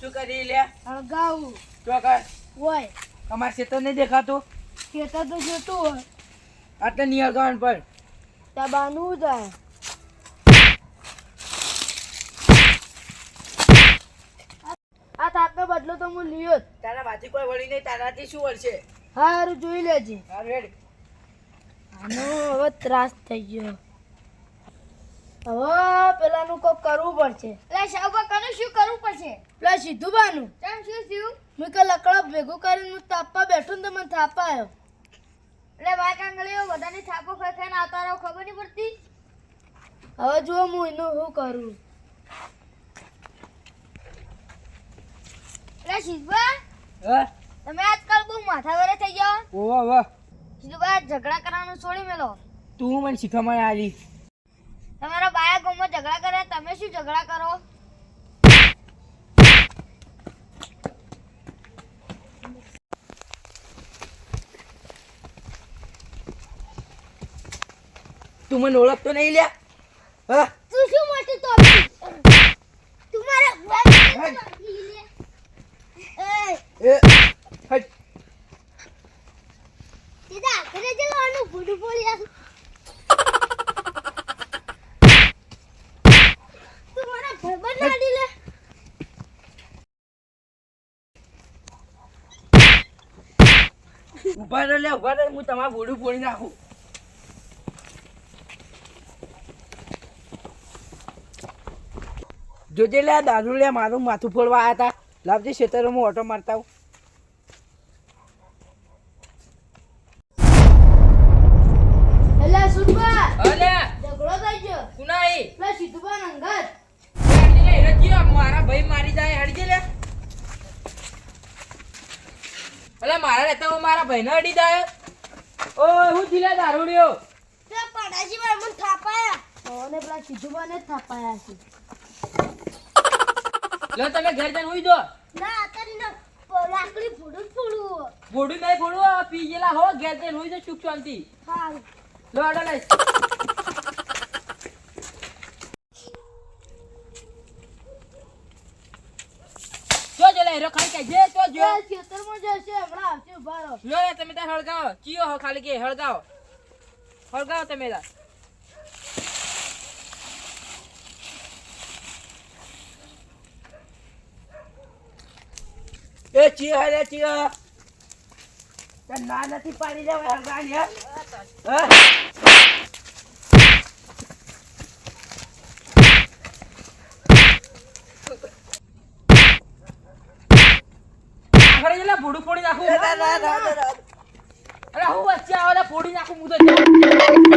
શું કરી લે? હળગાવું તો કર હોય. અમાર ખેતર નહીં દેખાતું? ખેતર તો જોતું હોય. આટલે નહીં હળગાવાનું પણ ત્યાં બાનું જાય આ થાકનો બદલો તો હું લ્યો. તારા બાજુ કોઈ વળી નહીં તારાથી શું વળશે? હારું જોઈ લેજે. હારું હેડ આનો હવે ત્રાસ થઈ ગયો. હવે પેલાનું કોક કરવું પડશે. એટલે શાહુબા કનું શું કરવું પડશે? પેલા સીધું બાનું કેમ શું થયું? મેં કે લકડા ભેગું કરીને હું તાપવા બેઠો ને તો મને થાપા આવ્યો એટલે વાઘ આંગળીઓ બધાની થાપો ખાઈ ખાઈને આવતા રહો ખબર નહીં પડતી? હવે જુઓ હું એનું શું કરું. એટલે શીખવા તમે આજકાલ બહુ માથા વરે થઈ ગયા ઓવા વાહ સીધું ઝઘડા કરવાનું છોડી મેલો. તું મને શીખવામાં આવી. તમારા બાયા ગોમાં ઝઘડા કરે તમે શું ઝઘડા કરો? તું મને ઓળખતો નહીં લ્યા. હા? તું શું મોટી તો તું મારા એ હટ સીધા ઘરે જવાનું ભૂડું બોલી આવું તું મારા ભાઈબંધ નાડી લે ઊભા રહે લે ઊભા રહે હું તમારું બોડું ફોડી નાખું. જોજે લે દારૂ લે મારું માથું ફોડવા આવ્યા હતા લાવજે ખેતરોમાં ઓટો મારતા આવું. મારા ભાઈ મારી જાય હડજે લે. અલે મારા રહેતા હું મારા ભાઈને અડી જાય. ઓ હું જીલે દારૂડિયો? પેલા પડાશી ભાઈ મને થાપાયા. ઓને પેલા સીધું જ થાપાયા છે. લો તમે ઘર જઈને ઉઈ દો ના તને લાકડી ફોડું ફોડું. ફોડું નહીં ફોડું પી ગયેલા હો ઘેર જઈને હુઈ દો સુખ શાંતિ હા લો અડો લઈ જો જો લે હેરો ખાલી કહેજે તો જો. ખેતરમાં જશે હમણાં આવશે ઊભા રહો લો લે તમે ત્યાં હળગાવો. ચિયો હો ખાલી કે હળગાવો. હળગાવો તમે ત્યાં એ ચિયો રે ચિયો. તે ના નથી પાડી દેવા હળગાની હા? ભૂડું ફોડી નાખું અરે હું વચ્ચે આવે ફોડી નાખું હું તો.